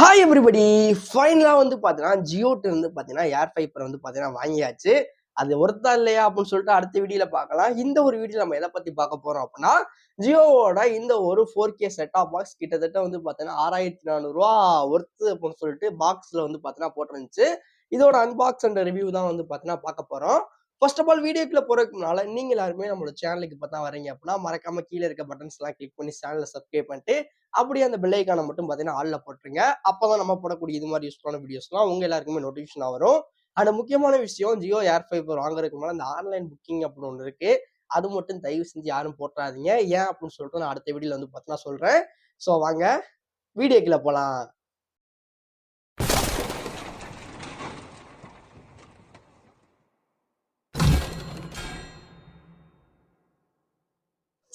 Hi everybody ஃபைனலாக வந்து பார்த்தீங்கன்னா ஜியோட்டு வந்து பார்த்தீங்கன்னா ஏர் ஃபைப்பர் வந்து பார்த்தீங்கன்னா வாங்கியாச்சு. அது ஒருத்தா இல்லையா அப்படின்னு சொல்லிட்டு அடுத்த வீடியோவில் பார்க்கலாம் இந்த ஒரு வீடியோ நம்ம எதை பற்றி பார்க்க போகிறோம் அப்படின்னா ஜியோவோட இந்த ஒரு ஃபோர் கே செட்டாப் பாக்ஸ் கிட்டத்தட்ட வந்து பார்த்தீங்கன்னா ஆறாயிரத்தி நானூறுரூவா ஒர்த்து அப்படின்னு சொல்லிட்டு பாக்ஸில் வந்து பார்த்தீங்கன்னா போட்டிருந்துச்சு. இதோட அன்பாக்ஸ் அண்ட் ரிவ்யூ தான் வந்து பார்த்தீங்கன்னா பார்க்க போகிறோம் ஃபர்ஸ்ட் ஆஃப் ஆல் வீடியோக்குள்ள போறதுக்கு நீங்கள் நீங்க எல்லாருமே நம்மளோட சேனலுக்கு பார்த்தா வரீங்க அப்படின்னா மறக்காம கீழே இருக்க பட்டன்ஸ் எல்லாம் கிளிக் பண்ணி சேனலை சப்ஸ்கிரைப் பண்ணிட்டு அப்படியே அந்த பெல்லைக்கான மட்டும் பார்த்தீங்கன்னா ஆளில் போட்டுருங்க. அப்பதான் நம்ம போடக்கூடிய இது மாதிரி யூஸ்ஃபுல்லான வீடியோஸ்லாம் உங்க எல்லாருக்குமே நோட்டிஃபிகேஷன் வரும். அண்ட் முக்கியமான விஷயம் ஜியோ ஏர் ஃபைபர் வாங்குறதுக்கு முன்னாடி அந்த ஆன்லைன் புக்கிங் அப்படின்னு ஒன்று இருக்கு. அது மட்டும் தயவு செஞ்சு யாரும் போட்டுறாதீங்க ஏன் அப்படின்னு சொல்லிட்டு நான் அடுத்த வீடியோவில் வந்து பார்த்தீங்கன்னா சொல்கிறேன் ஸோ வாங்க வீடியோக்குள்ள போகலாம்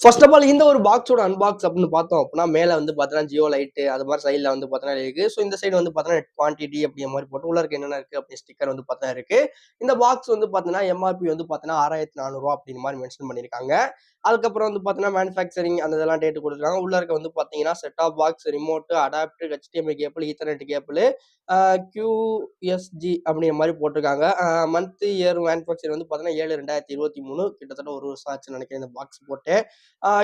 ஃபர்ஸ்ட் ஆஃப் ஆல் இந்த ஒரு பாக்ஸோட அன்பாக்ஸ் அப்படின்னு பார்த்தோம் அப்படின்னா மேலே வந்து பார்த்தோன்னா ஜியோ லைட்டு அது மாதிரி சைடில் வந்து பார்த்தோன்னா இருக்குது ஸோ இந்த சைடு வந்து பார்த்தோன்னா குவான்டிட்டி அப்படிங்கிற மாதிரி போட்டு உள்ள இருக்க என்னென்ன இருக்குது அப்படின்னு ஸ்டிக்கர் வந்து பார்த்தோன்னா இருக்குது இந்த பாக்ஸ் வந்து பார்த்தீங்கன்னா எம்ஆர்பி வந்து பார்த்தோன்னா ஆறாயிரத்தி நானூறுரூவா அப்படின்னு மாதிரி மென்ஷன் பண்ணியிருக்காங்க. அதுக்கப்புறம் வந்து பார்த்தீங்கன்னா மேனுஃபேக்சரிங் அந்த இதெல்லாம் டேட் கொடுத்துருக்காங்க. உள்ள இருக்க வந்து பார்த்தீங்கன்னா set off box remote adapter HDMI cable ethernet cable QSG அப்படிங்கிற மாதிரி போட்டிருக்காங்க. மந்த் இயர் மேனுஃபேக்சர் வந்து பார்த்தீங்கன்னா ஏழு ரெண்டாயிரத்தி இருபத்தி மூணு. கிட்டத்தட்ட ஒரு வருஷம் ஆச்சுன்னு நினைக்கிறேன் இந்த பாக்ஸ் போட்டு.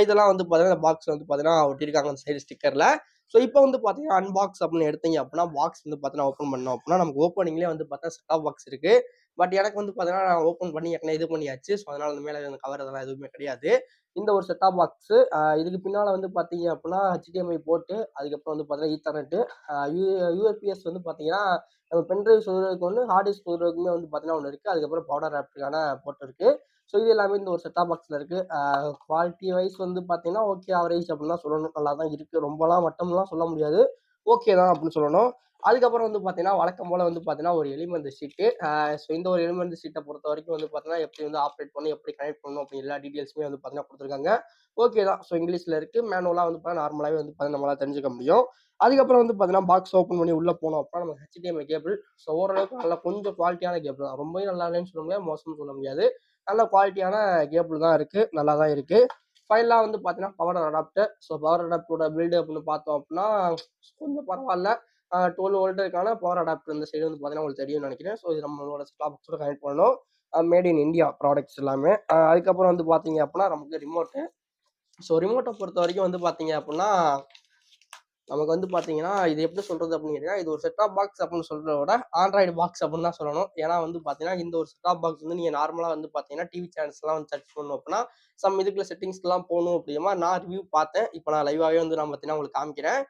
இதெல்லாம் வந்து பார்த்தீங்கன்னா இந்த பாக்ஸ் வந்து பார்த்தீங்கன்னா ஒட்டியிருக்காங்க அந்த சைடு ஸ்டிக்கரில் ஸோ இப்போ வந்து பார்த்தீங்கன்னா அன்பாக்ஸ் அப்படின்னு எடுத்தீங்க அப்படின்னா பாக்ஸ் வந்து பார்த்தீங்கன்னா ஓப்பன் பண்ணோம் அப்படின்னா நமக்கு ஓப்பனிங்லேயே வந்து பார்த்தீங்கன்னா செட் ஆஃப் பாக்ஸ் இருக்குது பட் எனக்கு வந்து பார்த்தீங்கன்னா நான் ஓப்பன் பண்ணி ஏற்கனவே இது பண்ணியாச்சு. ஸோ அதனால் அந்த மேலே அந்த கவர் அதெல்லாம் எதுவுமே கிடையாது. இந்த ஒரு செட் ஆஃப் பாக்ஸு இதுக்கு பின்னால் வந்து பார்த்தீங்க அப்படின்னா ஹெச்டிஎம்ஐ போட்டு அதுக்கப்புறம் வந்து பார்த்தீங்கன்னா ஈத்தர்நெட்டு யூஎஃபிஎஸ் வந்து பார்த்தீங்கன்னா நம்ம பென்ட்ரைவ் சொல்றதுக்கு வந்து ஹார்ட் டிஸ்க் சொல்றதுக்குமே வந்து பார்த்தீங்கன்னா ஒன்று இருக்குது அதுக்கப்புறம் பவுடர் ஆப்டுக்கான போட்டு இருக்குது ஸோ இது எல்லாமே இந்த ஒரு செட்டாப் பாக்ஸில் இருக்குது குவாலிட்டி வைஸ் வந்து பார்த்தீங்கன்னா ஓகே ஆவரேஜ் அப்படின்னு தான் சொல்லணும். நல்லா தான் இருக்குது ரொம்பலாம் மட்டும்லாம் சொல்ல முடியாது. ஓகே தான் அப்படின்னு சொல்லணும். அதுக்கப்புறம் வந்து பார்த்தீங்கன்னா வழக்கம் போல் வந்து பார்த்தீங்கன்னா ஒரு எலிமெண்ட் ஷீட்டு ஸோ இந்த ஒரு எலிமெண்ட் ஷீட்டை பொறுத்த வரைக்கும் வந்து பார்த்தீங்கன்னா எப்படி வந்து ஆப்ரேட் பண்ணி எப்படி கனெக்ட் பண்ணணும் அப்படி எல்லா டீட்டெயில்ஸுமே வந்து பார்த்தீங்கன்னா கொடுத்துருக்காங்க. ஓகே தான். ஸோ இங்கிலீஷில் இருக்குது மேனுவலாக வந்து பார்த்தீங்கன்னா நார்மலாகவே வந்து பார்த்தீங்கன்னா நம்மளால் தெரிஞ்சுக்க முடியும். அதுக்கப்புறம் வந்து பார்த்தீங்கன்னா பாக்ஸ் ஓப்பன் பண்ணி உள்ளே போனோம் அப்படின்னா நம்ம ஹெச்டிஎம்ஐ கேபிள் ஸோ ஓரளவுக்கு நல்லா கொஞ்சம் குவாலிட்டியான கேபிள் தான். ரொம்பவே நல்லா இல்லைன்னு சொல்ல முடியாது மோசம்னு சொல்ல முடியாது. நல்ல குவாலிட்டியான கேபிள் தான் இருக்குது நல்லா தான் இருக்குது ஃபைனலாக வந்து பார்த்தீங்கன்னா பவர் அடாப்டர் ஸோ பவர் அடாப்டரோட பில்டு அப்படின்னு பார்த்தோம் அப்படின்னா கொஞ்சம் பரவாயில்ல. டுவெல் வோல்ட்டுக்கான பவர் அடாப்டர் இந்த சைடு வந்து பார்த்தீங்கன்னா உங்களுக்கு தெரியும்னு நினைக்கிறேன். ஸோ இது நம்மளோட ஸ்டாப் பாக்ஸோட கனெக்ட் பண்ணணும். மேட் இன் இந்தியா ப்ராடக்ட்ஸ் எல்லாமே. அதுக்கப்புறம் வந்து பார்த்தீங்க அப்படின்னா நமக்கு ரிமோட்டு ஸோ ரிமோட்டை பொறுத்த வரைக்கும் வந்து பார்த்தீங்க அப்படின்னா நமக்கு வந்து பார்த்தீங்கன்னா இது எப்படி சொல்றது அப்படின்னு கேட்டிங்கன்னா இது ஒரு செட்டாப் பாக்ஸ் அப்படின்னு சொல்றத விட ஆண்ட்ராய்டு பாக்ஸ் அப்படின்னு தான் சொல்லணும். ஏன்னா வந்து பார்த்தீங்கன்னா இந்த ஒரு செட்டாப் பாக்ஸ் வந்து நீங்கள் நார்மலாக வந்து பார்த்தீங்கன்னா டிவி சேனல்ஸ்லாம் வந்து சர்ச் பண்ணணும் அப்படின்னா சம் இதுக்குள்ள செட்டிங்ஸ்லாம் போகணும் அப்படிமா நான் ரிவ்யூ பார்த்தேன். இப்போ நான் லைவாகவே வந்து நான் பார்த்தீங்கன்னா உங்களுக்கு காமிக்கிறேன்.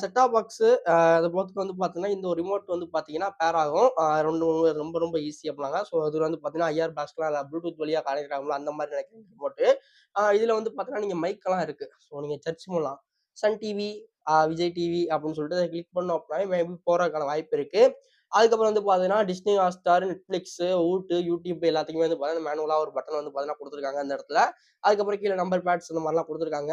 செட்டாப் பாக்ஸு அதை போகிறதுக்கு வந்து பார்த்தீங்கன்னா இந்த ஒரு ரிமோட் வந்து பார்த்தீங்கன்னா பேர் ஆகும். ரெண்டு மூணு ரொம்ப ரொம்ப ஈஸி அப்படின்னாங்க. ஸோ அதில் வந்து பார்த்தீங்கன்னா ஐஆர் பாக்ஸ்லாம் ப்ளூடூத் வழியாக கனெக்ட் அந்த மாதிரி நினைக்கிறேன் ரிமோட்டு இதில் வந்து பார்த்தீங்கன்னா நீங்கள் மைக்கெல்லாம் இருக்குது ஸோ நீங்கள் சர்ச் பண்ணலாம். சன் டிவி விஜய் டிவி அப்படின்னு சொல்லிட்டு அதை கிளிக் பண்ணோம் அப்படின்னா மேபி போகிறதுக்கான வாய்ப்பு இருக்கு. அதுக்கப்புறம் வந்து பார்த்தீங்கன்னா டிஸ்னி ஹாட்ஸ்டார் நெட்ஃப்ளிக்ஸ் ஊட்டு யூடியூப் எல்லாத்துக்குமே வந்து பார்த்தீங்கன்னா மேனுவலாக ஒரு பட்டன் வந்து பார்த்தீங்கன்னா கொடுத்துருக்காங்க அந்த இடத்துல. அதுக்கப்புறம் கீழே நம்பர் பேட்ஸ் இந்த மாதிரிலாம் கொடுத்துருக்காங்க.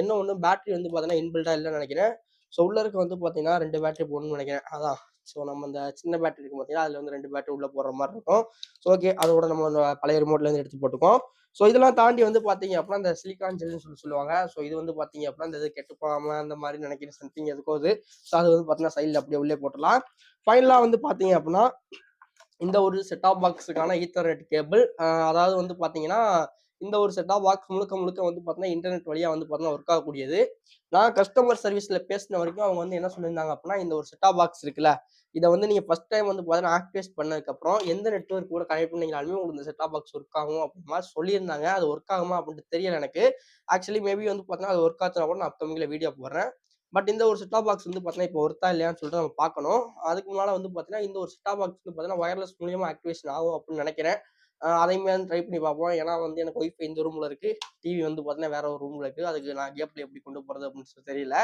என்ன ஒன்று பேட்டரி வந்து பார்த்தீங்கன்னா இன்பில்டா இல்லைன்னு நினைக்கிறேன். ஸோ உள்ள இருக்க வந்து பார்த்தீங்கன்னா ரெண்டு பேட்டரி போடணும்னு நினைக்கிறேன். அதான். ஸோ நம்ம இந்த சின்ன பேட்டரி இருக்கு பார்த்தீங்கன்னா அதில் வந்து ரெண்டு பேட்டரி உள்ளே போடுற மாதிரி இருக்கும். ஸோ ஓகே அதோட நம்ம பழைய ரிமோட்லேருந்து எடுத்து போட்டுக்கோம் ஸோ இதெல்லாம் தாண்டி வந்து பார்த்தீங்க அப்படின்னா இந்த சிலிக்கான் ஜெல்னு சொல்லி சொல்லுவாங்க. ஸோ இது வந்து பார்த்தீங்க அப்படின்னா இந்த இது கெட்டு போகாமல் அந்த மாதிரி நினைக்கிற சம்திங் எதுக்கோ அது ஸோ அது வந்து பார்த்தீங்கன்னா சைடில் அப்படியே உள்ளே போட்டலாம் ஃபைனலாக வந்து பார்த்தீங்க அப்படின்னா இந்த ஒரு செட்டாப் பாக்ஸுக்கான ஈத்தர்நெட் கேபிள் அதாவது வந்து பார்த்தீங்கன்னா இந்த ஒரு செட்டாப் பாக்ஸ் முழுக்க முழுக்க வந்து பார்த்தீங்கன்னா இன்டர்நெட் வழியாக வந்து பார்த்தீங்கன்னா ஒர்க் ஆகக்கூடியது. நான் கஸ்டமர் சர்வீஸில் பேசின வரைக்கும் அவங்க வந்து என்ன சொல்லியிருந்தாங்க அப்படின்னா இந்த ஒரு செட்டாப் பாக்ஸ் இருக்குல்ல இதை வந்து நீங்கள் ஃபஸ்ட் டைம் வந்து பார்த்தீங்கன்னா ஆக்டிவேட் பண்ணதுக்கப்புறம் எந்த நெட்ஒர்க் கூட கனெக்ட் பண்ணீங்கனாலுமே உங்களுக்கு இந்த செட்டாப் பாக்ஸ் ஒர்க் ஆகும் அப்படின்ற மாதிரி சொல்லியிருந்தாங்க. அது ஒர்க் ஆகுமா அப்படின்ட்டு தெரியல எனக்கு. ஆக்சுவலி மேபி வந்து பார்த்தீங்கன்னா அது ஒர்க் ஆச்சுனா கூட நான் அப்கமிங்கில் வீடியோ போடுறேன். பட் இந்த ஒரு செட்டாப் பாக்ஸ் வந்து பார்த்தீங்கன்னா இப்போ ஒர்த்தா இல்லையான்னு சொல்லிட்டு நம்ம பார்க்கணும். அதுக்கு முன்னால் வந்து பார்த்தீங்கன்னா இந்த ஒரு செட்டாப் பாக்ஸ் வந்து பார்த்தீங்கன்னா ஒயர்லெஸ் மூலியமாக ஆக்டிவேஷன் ஆகும் அப்படின்னு நினைக்கிறேன். அதையுமே வந்து ட்ரை பண்ணி பார்ப்போம். ஏன்னா வந்து எனக்கு ஒய்ஃபை இந்த ரூமில் இருக்கு. டிவி வந்து பார்த்தீங்கன்னா வேற ஒரு ரூமில் இருக்கு. அதுக்கு நான் கேப்ல எப்படி கொண்டு போகிறது அப்படின்னு சொல்லி தெரியல.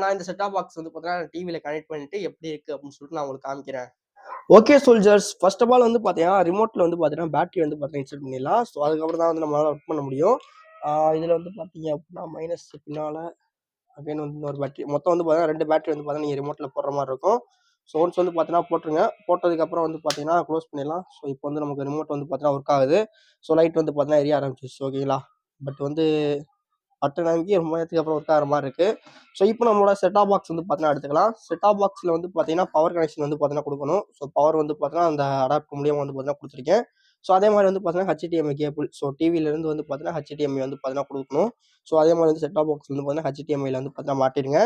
நான் இந்த செட்டாப் பாக்ஸ் வந்து பார்த்தீங்கன்னா டிவியில் கனெக்ட் பண்ணிட்டு எப்படி இருக்கு அப்படின்னு சொல்லிட்டு நான் உங்களுக்கு காமிக்கிறேன். Okay soldiers first of all வந்து பார்த்தீங்கன்னா ரிமோட்டில் வந்து பார்த்தீங்கன்னா பேட்டரி வந்து பார்த்தீங்கன்னா இன்ஸ்டால் பண்ணிடலாம். ஸோ அதுக்கப்புறம் தான் வந்து நம்மளால் ஒர்க் பண்ண முடியும். இதில் வந்து பார்த்தீங்க அப்படின்னா மைனஸ் பின்னால் அகைன் வந்து இன்னொரு பேட்டரி மொத்தம் வந்து பார்த்தீங்கன்னா ரெண்டு பேட்டரி வந்து பார்த்தீங்கன்னா நீங்கள் ரிமோட்டில் போடுற மாதிரி இருக்கும். ஸோ ஒன்ஸ் வந்து பார்த்தீங்கன்னா போட்டுருங்க போட்டதுக்கப்புறம் வந்து பார்த்தீங்கன்னா க்ளோஸ் பண்ணிடலாம் ஸோ இப்போ வந்து நமக்கு ரிமோட் வந்து பார்த்தீங்கன்னா ஒர்க் ஆகுது ஸோ லைட் வந்து பார்த்தீங்கன்னா எரிய ஆரம்பிச்சிச்சு ஓகேங்களா பட் வந்து பட்டன் வாங்கி ரொம்ப நேரத்துக்கு அப்புறம் ஒர்க் ஆகிற மாதிரி இருக்குது ஸோ இப்போ நம்மளோட செட்டாப் பாக்ஸ் வந்து பார்த்தீங்கன்னா எடுத்துக்கலாம் செட்டாப் பாக்ஸில் வந்து பார்த்தீங்கன்னா பவர் கனெக்ஷன் வந்து பார்த்தீங்கன்னா கொடுக்கணும் ஸோ பவர் வந்து பார்த்தீங்கன்னா அந்த அடாப்டர் மூலியமாக வந்து பார்த்தீங்கன்னா கொடுத்துருக்கேன் ஸோ அதே மாதிரி வந்து பார்த்தீங்கன்னா ஹெச்டிஎம்ஐ கேபிள் ஸோ டிவிலேருந்து வந்து பார்த்தீங்கன்னா ஹெச்டிஎம்ஐ வந்து பார்த்தீங்கன்னா கொடுக்கணும் ஸோ அதே மாதிரி வந்து செட்டாப் பாக்ஸ் வந்து பார்த்தீங்கன்னா ஹச்டிஎம்ஐயில் வந்து பார்த்தீங்கன்னா மாட்டிடுங்க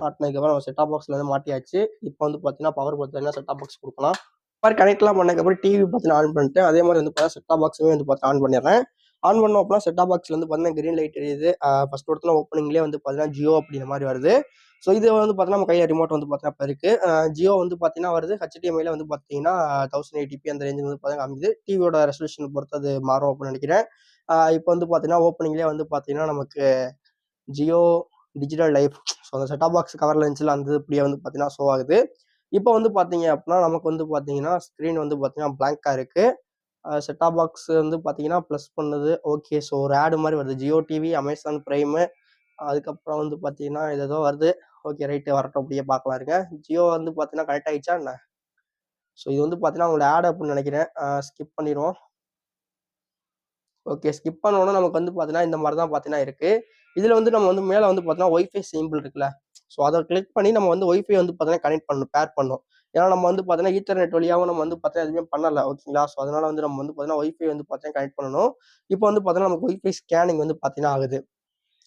மாட்டினதுக்கப்புறம் நம்ம செட்டாப் பாக்ஸில் வந்து மாட்டியாச்சு இப்போ வந்து பார்த்தீங்கன்னா பவர் பார்த்தீங்கன்னா செட்டாப் பாக்ஸ் கொடுக்கலாம் மாதிரி கனெக்ட்லாம் பண்ணதுக்கப்புறம் டிவி பார்த்தீங்கன்னா ஆன் பண்ணிட்டு அதே மாதிரி வந்து பார்த்தீங்கன்னா செட்டாப் பாக்ஸுமே வந்து பார்த்து ஆன் பண்ணிடுறேன் ஆன் பண்ணோம் அப்படின்னா செட்டாப் பாக்ஸில் வந்து பார்த்தீங்கன்னா கிரீன் லைட் எரியுது ஃபர்ஸ்ட் ஒருத்தன ஓப்பனிங்லேயே வந்து பார்த்தீங்கன்னா ஜியோ அப்படிங்கிற மாதிரி வருது ஸோ இது வந்து பார்த்தீங்கன்னா நம்ம கையில் ரிமோட் வந்து பார்த்தீங்கன்னா இப்போ இருக்குது ஜியோ வந்து பார்த்தீங்கன்னா வருது ஹெச்டிஎம்ஐல வந்து பார்த்தீங்கன்னா தௌசண்ட் எயிட்டிபி அந்த ரேஞ்சில் வந்து பார்த்தீங்கன்னா காமிக்குது டிவியோட ரெசல்யூஷன் பொறுத்து அது மாறும் அப்படின்னு நினைக்கிறேன் இப்போ வந்து பார்த்தீங்கன்னா ஓப்பனிங்லேயே வந்து பார்த்தீங்கன்னா நமக்கு ஜியோ டிஜிட்டல் லைஃப் ஸோ அந்த செட்டாப் பாக்ஸ் கவரில் இருந்துச்சுல அந்த இப்படியே வந்து பார்த்தீங்கன்னா ஷோ ஆகுது. இப்போ வந்து பார்த்தீங்க அப்படின்னா நமக்கு வந்து பார்த்தீங்கன்னா ஸ்க்ரீன் வந்து பார்த்தீங்கன்னா பிளாங்காக இருக்குது செட்டாப் பாக்ஸ் வந்து பார்த்தீங்கன்னா ப்ளஸ் பண்ணுது. ஓகே ஸோ ஒரு ஆடு மாதிரி வருது. ஜியோ டிவி அமேசான் ப்ரைமு அதுக்கப்புறம் வந்து பார்த்தீங்கன்னா இது ஏதோ வருது. ஓகே ரைட்டு வரட்டும் அப்படியே பார்க்கலாம் இருங்க. ஜியோ வந்து பார்த்தீங்கன்னா கனெக்ட் ஆகிடுச்சா என்ன? ஸோ இது வந்து பார்த்தீங்கன்னா உங்களோட ஆட் அப்படின்னு நினைக்கிறேன். ஸ்கிப் பண்ணிடுவோம். ஓகே ஸ்கிப் பண்ணோன்னா நமக்கு வந்து பார்த்தீங்கன்னா இந்த மாதிரி தான் பார்த்தீங்கன்னா இருக்குது இதில் வந்து நம்ம வந்து மேலே வந்து பார்த்தீங்கன்னா ஒய்ஃபை சிம்பிள் இருக்குல்ல ஸோ அதை கிளிக் பண்ணி நம்ம வந்து ஒய்ஃபை வந்து பார்த்தீங்கன்னா கனெக்ட் பண்ணணும் பேர் பண்ணணும் ஏன்னா நம்ம வந்து பார்த்தீங்கன்னா ஈத்தர்நெட் வழியாகவும் நம்ம வந்து பார்த்தீங்கன்னா எதுவுமே பண்ணல ஓகேங்களா ஸோ அதனால வந்து நம்ம வந்து பார்த்தீங்கன்னா ஒய்ஃபை வந்து பார்த்தீங்கன்னா கனெக்ட் பண்ணணும் இப்போ வந்து பார்த்தீங்கன்னா நமக்கு ஒய்ஃபை ஸ்கேனிங் வந்து பார்த்தீங்கன்னா ஆகுது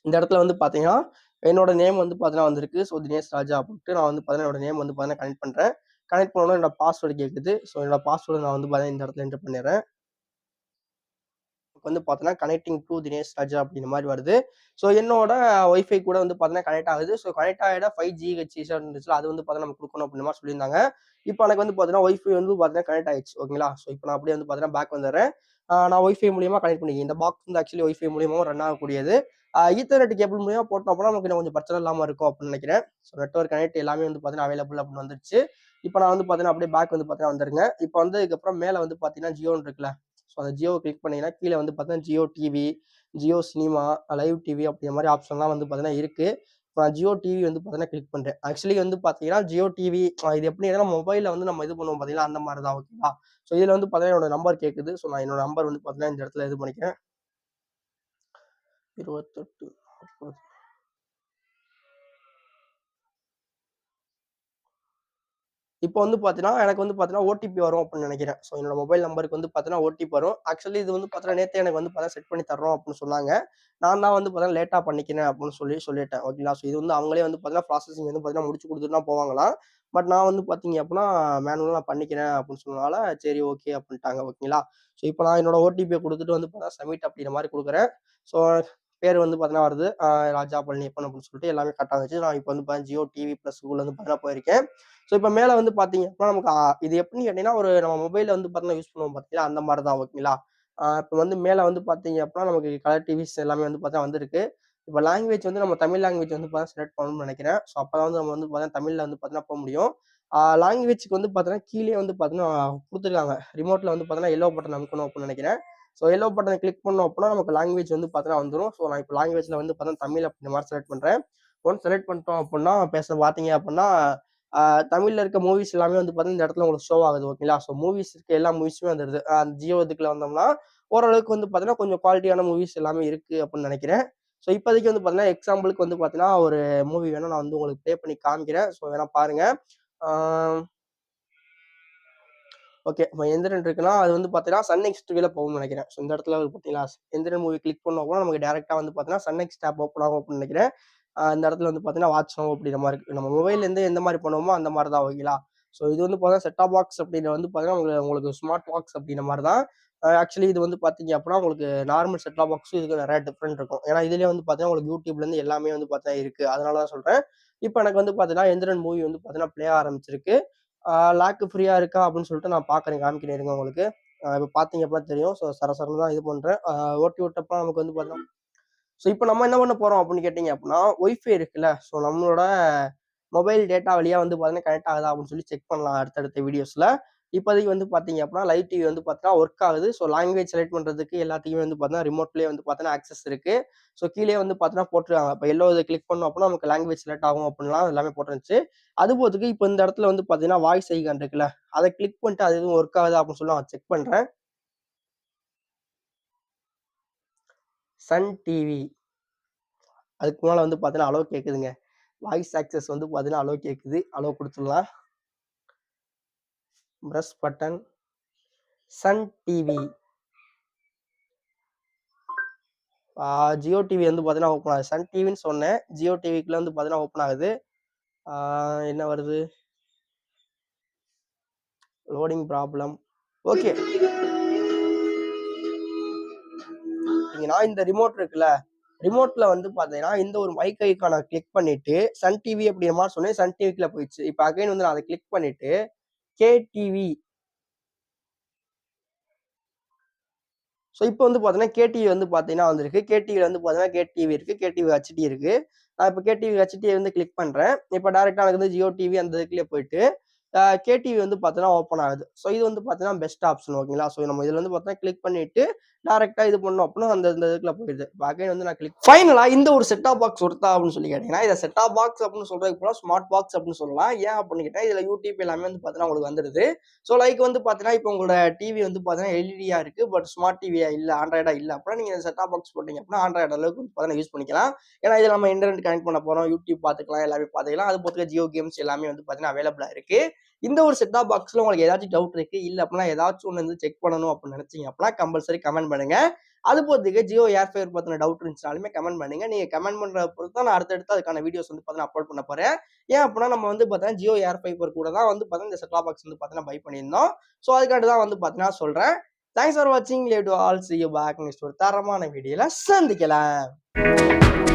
இந்த இடத்துல வந்து பார்த்தீங்கன்னா என்னோட நேம் வந்து பார்த்தீங்கன்னா வந்திருக்கு ஸோ தினேஷ் ராஜா அப்படின்ட்டு நான் வந்து பார்த்தீங்கன்னா என்னோட நேம் வந்து பார்த்தீங்கன்னா கனெக்ட் பண்ணுறேன் கனெக்ட் பண்ணணும் என்னோட பாஸ்வேர்டு கேட்குது ஸோ என்னோட பாஸ்வேர்டு நான் வந்து பார்த்தீங்கன்னா இந்த இடத்துல என்டர் பண்ணிடுறேன் வந்து பார்த்தோன்னா கனெக்டிங் டூ தினேஷ் ராஜா அப்படின்ற மாதிரி வருது ஸோ என்னோட ஒய்ஃபை கூட வந்து பார்த்தீங்கன்னா கனெக்ட் ஆகுது ஸோ கனெக்ட் ஆகிட ஃபைவ் ஜி ஹெச் அது வந்து பார்த்தீங்கன்னா நம்ம கொடுக்கணும் அப்படின்ற மாதிரி சொல்லியிருந்தாங்க இப்போ எனக்கு வந்து பார்த்தீங்கன்னா ஒய்ஃபை வந்து பார்த்தீங்கன்னா கனெக்ட் ஆயிடுச்சு ஓகேங்களா ஸோ இப்போ நான் அப்படியே வந்து பார்த்தீங்கன்னா பேக் வந்துடுறேன் நான் ஒய்ஃபை மூலியமாக கனெக்ட் பண்ணிக்கிறேன் இந்த பாக்ஸ் வந்து ஆக்சுவலி ஒய்ஃபை மூலியமாக ரன் ஆகக்கூடியது ஈத்தர்நெட் கேபிள் மூலியமாக போட்டோம் அப்படின்னா நமக்கு இன்னும் கொஞ்சம் பிரச்சனை இல்லாமல் இருக்கும் அப்படின்னு நினைக்கிறேன் ஸோ நெட்ஒர்க் கனெக்ட் எல்லாமே வந்து பார்த்தீங்கன்னா அவைலபிள் அப்படின்னு வந்துருச்சு இப்போ நான் வந்து பார்த்தீங்கன்னா அப்படியே பேக் வந்து பார்த்தீங்கன்னா வந்துருங்க இப்போ வந்து இதுக்கப்புறம் மேலே வந்து பார்த்தீங்கன்னா ஜியோன்னு இருக்குல்ல ஸோ அந்த ஜியோவை கிளிக் பண்ணிங்கன்னா கீழே வந்து பார்த்தீங்கன்னா Jio TV Jio Cinema live TV அப்படிங்கிற மாதிரி ஆப்ஷன்லாம் வந்து பார்த்தீங்கன்னா இருக்குது இப்போ நான் ஜியோ டிவி வந்து பார்த்தீங்கன்னா கிளிக் பண்ணுறேன் ஆக்சுவலி வந்து பார்த்தீங்கன்னா ஜியோ டிவி இது எப்படி மொபைலில் வந்து நம்ம இது பண்ணுவோம் பார்த்தீங்கன்னா அந்த மாதிரி தான் ஓகேங்களா ஸோ இதில் வந்து பார்த்தீங்கன்னா என்னோட நம்பர் கேட்குது ஸோ நான் என்னோட நம்பர் வந்து பார்த்தீங்கன்னா இந்த இடத்துல இது பண்ணிக்கிறேன். இருபத்தெட்டு இப்போ வந்து பார்த்தீங்கன்னா எனக்கு வந்து பார்த்தீங்கன்னா ஓடிபி வரும் அப்படின்னு நினைக்கிறேன். ஸோ என்னோட மொபைல் நம்பருக்கு வந்து பார்த்தீங்கன்னா ஓடிபி வரும். ஆக்சுவலி இது வந்து பார்த்தீங்கன்னா நேற்று எனக்கு வந்து பார்த்தீங்கன்னா செட் பண்ணி தரோம் அப்படின்னு சொன்னாங்க. நான் தான் வந்து பார்த்தீங்கன்னா லேட்டாக பண்ணிக்கிறேன் அப்படின்னு சொல்லி சொல்லிட்டேன். ஓகேங்களா ஸோ இது வந்து அவங்களே வந்து பார்த்தீங்கன்னா ப்ராசஸிங் வந்து பார்த்தீங்கன்னா முடிச்சு கொடுத்துட்டு தான் போவாங்களாம். பட் நான் வந்து பார்த்தீங்க அப்படின்னா மேனுவலாக நான் பண்ணிக்கிறேன் அப்படின்னு சொன்னனால சரி ஓகே அப்படின்ட்டாங்க. ஓகேங்களா ஸோ இப்போ நான் என்னோட ஓடிபியை கொடுத்துட்டு வந்து பார்த்தா சப்மிட் அப்படிங்கிற மாதிரி கொடுக்குறேன். ஸோ பேர் வந்து பார்த்தீங்கன்னா வருது ராஜா பழனியப்பன் அப்படின்னு சொல்லிட்டு எல்லாமே கரெக்டாக இருந்துச்சு நான் இப்போ வந்து ஜியோ டிவி ப்ளஸ் ஸ்கூலில் வந்து பார்த்தீங்கன்னா போயிருக்கேன் ஸோ இப்போ மேலே வந்து பார்த்தீங்க அப்படின்னா நமக்கு இது எப்படின்னு கேட்டிங்கன்னா ஒரு நம்ம மொபைலில் வந்து பார்த்தீங்கன்னா யூஸ் பண்ணுவோம் பார்த்தீங்களா அந்த மாதிரி தான் ஓகேங்களா இப்போ வந்து மேலே வந்து பார்த்தீங்க அப்படின்னா நமக்கு கலர் டிவிஸ் எல்லாமே வந்து பார்த்தா வந்திருக்கு இப்போ லாங்குவேஜ் வந்து நம்ம தமிழ் லாங்குவேஜ் வந்து பார்த்தா செலக்ட் பண்ணணும்னு நினைக்கிறேன் ஸோ அப்போ தான் வந்து நம்ம வந்து பார்த்தீங்கன்னா தமிழில் வந்து பார்த்தீங்கன்னா போக முடியும் லாங்குவேஜ்க்கு வந்து பார்த்தீங்கன்னா கீழே வந்து பார்த்தீங்கன்னா கொடுத்துருக்காங்க ரிமோட்டில் வந்து பார்த்தீங்கன்னா எல்லோ பட்டன் அமுக்கணும் அப்படின்னு நினைக்கிறேன் ஸோ எல்லோ பட்டனை கிளிக் பண்ணோம் அப்படின்னா நமக்கு லாங்குவேஜ் வந்து பார்த்தீங்கன்னா வந்துடும் ஸோ நான் இப்போ லாங்குவேஜில் வந்து பார்த்தீங்கன்னா தமிழ் அப்படின்ற மாதிரி செலக்ட் பண்ணுறேன் ஒன் செலக்ட் பண்ணிட்டோம் அப்படின்னா பேச பார்த்தீங்க அப்படின்னா தமிழில் இருக்க மூவிஸ் எல்லாமே வந்து பார்த்தீங்கன்னா இந்த இடத்துல உங்களுக்கு ஷோ ஆகுது ஓகேங்களா ஸோ மூவிஸ் இருக்க எல்லா மூவிஸுமே வந்துடுது அந்த ஜியோ இதுக்குள்ள வந்தோம்னா ஓரளவுக்கு வந்து பார்த்தீங்கன்னா கொஞ்சம் குவாலிட்டியான மூவிஸ் எல்லாமே இருக்குது அப்படின்னு நினைக்கிறேன். ஸோ இப்போதைக்கு வந்து பார்த்தீங்கன்னா எக்ஸாம்பிளுக்கு வந்து பார்த்தீங்கன்னா ஒரு மூவி வேணால் நான் வந்து உங்களுக்கு ப்ளே பண்ணி காமிக்கிறேன். ஸோ வேணால் பாருங்கள் ஓகே இப்போ எந்திரன் இருக்குன்னா அது வந்து பார்த்தீங்கன்னா சன் நெக்ஸ்ட் டிவியில் போகும்னு நினைக்கிறேன். ஸோ இந்த இடத்துல பார்த்தீங்களா எந்திரன் மூவி கிளிக் பண்ணோம் கூட நமக்கு டேரெக்டாக வந்து பார்த்தீங்கன்னா சன் நெக்ஸ்ட் ஆப் ஓப்பன் ஆகும் அப்படின்னு நினைக்கிறேன். இந்த இடத்துல வந்து பார்த்தீங்கன்னா வாட்ச் நோ அப்படிங்கிற மாதிரி இருக்குது நம்ம மொபைல்லேருந்து எந்த மாதிரி பண்ணுவோமோ அந்த மாதிரி தான் ஓகேங்களா ஸோ இது வந்து பார்த்தீங்கன்னா செட்டாப் பாக்ஸ் அப்படிங்கிற வந்து பார்த்தீங்கன்னா உங்களுக்கு உங்களுக்கு ஸ்மார்ட் பாக்ஸ் அப்படின்ற மாதிரி தான். ஆக்சுவலி இது வந்து பார்த்தீங்க அப்படின்னா உங்களுக்கு நார்மல் செட்டாப் பாக்ஸும் இதுக்கு நிறைய டிஃப்ரெண்ட் இருக்கும். ஏன்னா இதுலேயே வந்து பார்த்தீங்கன்னா உங்களுக்கு யூடியூப்லேருந்து எல்லாமே வந்து பார்த்தீங்கன்னா இருக்குது அதனால தான் சொல்கிறேன் இப்போ எனக்கு வந்து பார்த்தீங்கன்னா எந்திரன் மூவி வந்து பார்த்தீங்கன்னா ப்ளே ஆரம்பிச்சிருக்கு. லேக்கு ஃப்ரீயாக இருக்கா அப்படின்னு சொல்லிட்டு நான் பார்க்குறேன். காமிக்கிறேன் இருங்க உங்களுக்கு. இப்போ பார்த்தீங்க அப்படின்னா தெரியும். ஸோ சரசரம் தான் இது பண்ணுறேன் ஓட்டி விட்டப்போ நமக்கு வந்து பார்த்தோம் ஸோ இப்போ நம்ம என்ன பண்ண போகிறோம் அப்படின்னு கேட்டிங்க அப்படின்னா ஒய்ஃபை இருக்குல்ல. ஸோ நம்மளோட மொபைல் டேட்டா வழியாக வந்து பார்த்தீங்கன்னா கனெக்ட் ஆகுதா அப்படின்னு சொல்லி செக் பண்ணலாம் அடுத்தடுத்த வீடியோஸில் இப்போதைக்கு வந்து பார்த்தீங்க அப்படின்னா லைவ் டிவி வந்து பார்த்தீங்கன்னா ஒர்க் ஆகுது. ஸோ லாங்குவேஜ் செலக்ட் பண்ணுறதுக்கு எல்லாத்தையுமே வந்து பார்த்தீங்கன்னா ரிமோட்லேயே வந்து பார்த்தீங்கன்னா ஆக்சஸ் இருக்குது ஸோ கீழே வந்து பார்த்தீங்கன்னா போட்டுருக்காங்க. இப்போ எல்லோ இது கிளிக் பண்ணோம் அப்படின்னா நமக்கு லாங்குவேஜ் செலக்ட் ஆகும் அப்படின்லாம் எல்லாமே போட்டுருந்துச்சு. அது போதுக்கு இப்போ இந்த இடத்துல வந்து பார்த்தீங்கன்னா வாய்ஸ் ஐகான் இருக்குல்ல அதை கிளிக் பண்ணிட்டு அது எதுவும் ஒர்க் ஆகுது அப்படின்னு சொல்லி நான் செக் பண்ணுறேன் சன் டிவி அதுக்கு மேலே வந்து பார்த்தீங்கன்னா, அளவு கேட்குதுங்க. வாய்ஸ் ஆக்சஸ் வந்து பார்த்தீங்கன்னா, அலோ கேட்குது. அளவு கொடுத்துடலாம். Press button. Sun TV. Jio TV வந்து பார்த்தீங்கன்னா, ஓப்பன் ஆகுது. சன் டிவின்னு சொன்னேன். ஜியோ டிவிக்குள்ள வந்து பார்த்தீங்கன்னா, ஓப்பன் ஆகுது. என்ன வருது? Loading problem. ஓகே. நான் இந்த ரிமோட் இருக்குல்ல, ரிமோட்ல வந்து பார்த்தீங்கன்னா, இந்த ஒரு மைக் ஐக்கான கிளிக் பண்ணிட்டு, சன் டிவி அப்படிங்கிற மாரி சொன்னேன். சன் டிவிக்குள்ள போயிடுச்சு. இப்போ அகைன் வந்து நான் அதை கிளிக் பண்ணிட்டு, கேடிவி ஸோ இப்போ வந்து பார்த்தீங்கன்னா, கேடிவி வந்து பார்த்தீங்கன்னா வந்துருக்கு. கேடிவியில் வந்து பார்த்தீங்கன்னா, கேடிவி இருக்குது கேடிவி ஹெச்டி இருக்குது நான் இப்போ கேடிவி ஹச்டியை வந்து கிளிக் பண்ணுறேன் இப்போ டேரெக்டாக எனக்கு வந்து ஜியோ டிவி அந்த இதுக்குள்ளே போயிட்டு, கேடிவி வந்து பார்த்தீங்கன்னா, ஓப்பன் ஆகுது. ஸோ இது வந்து பார்த்தீங்கன்னா, பெஸ்ட் ஆப்ஷன் ஓகேங்களா? ஸோ நம்ம இதில் வந்து பார்த்தீங்கன்னா, கிளிக் பண்ணிட்டு, டேரெக்டாக இது பண்ணோம் அப்படின்னா, அந்த இந்த இதுக்குள்ள போயிடுது. இப்ப அகைன் வந்து நான் கிளிக் ஃபைனலாக இந்த ஒரு செட்டாப் பாக்ஸ் ஒர்த்தா அப்படின்னு சொல்லி கேட்டீங்கன்னா, இதை செட்டாப் பாக்ஸ் அப்படின்னு சொல்கிறதுக்கு பதிலா ஸ்மார்ட் பாக்ஸ் அப்படின்னு சொல்லலாம். ஏன் அப்படின்னு கேட்டால் இதில் யூடியூப் எல்லாமே வந்து பார்த்தீங்கன்னா, உங்களுக்கு வந்துடுது ஸோ லைக் வந்து பார்த்தீங்கன்னா, இப்போ உங்களோட டிவி வந்து பார்த்தீங்கன்னா, எல்இடியாக இருக்குது பட் ஸ்மார்ட் டிவியாக இல்லை ஆண்ட்ராய்டாக இல்லை அப்படின்னா, நீங்கள் செட் பாக்ஸ் போட்டீங்க அப்படின்னா, ஆண்ட்ராய்டு அளவுக்கு வந்து பார்த்தீங்கன்னா, யூஸ் பண்ணிக்கலாம். ஏன்னா, இதில் நம்ம இன்டர்நெட் கனெக்ட் பண்ண போகிறோம் யூடியூப் பார்த்துக்கலாம், எல்லாமே பார்த்துக்கலாம். அது போக ஜியோ கேம்ஸ் எல்லாமே வந்து பார்த்தீங்கன்னா, அவைலபிளாக இருக்குது இந்த ஒரு செட் ஆஃப் பாக்ஸ்ல உங்களுக்கு ஏதாச்சும் டவுட் இருக்கு, இல்ல அப்படின்னா ஏதாச்சும் ஒன்று வந்து செக் பண்ணணும் அப்படின்னு நினைச்சீங்க அப்படின்னா, கம்பல்சரி கமெண்ட் பண்ணுங்க. அது போகிறதுக்கு ஜியோ ஏர்ஃபேர் பற்றின டவுட் இருந்துச்சாலுமே கமெண்ட் பண்ணுங்க. நீங்க கமெண்ட் பண்ணுற பொறுத்து தான் நான் அடுத்தடுத்து அதுக்கான வீடியோஸ் வந்து பார்த்தீங்கன்னா, அப்லோட் பண்ண போறேன். ஏன் அப்படின்னா, நம்ம வந்து பார்த்தீங்கன்னா, ஜியோ ஏர் ஃபைபர் கூட தான் வந்து பார்த்தீங்கன்னா, இந்த செட்லா பாக்ஸ் வந்து பார்த்தீங்கன்னா, பை பண்ணியிருந்தோம். ஸோ அதுக்காண்டி தான் வந்து பார்த்தீங்கன்னா சொல்றேன். தேங்க்ஸ் ஃபார் வாட்சிங். Late to all. See you back next ஒரு தரமான வீடியோவில் சந்திக்கலாம்.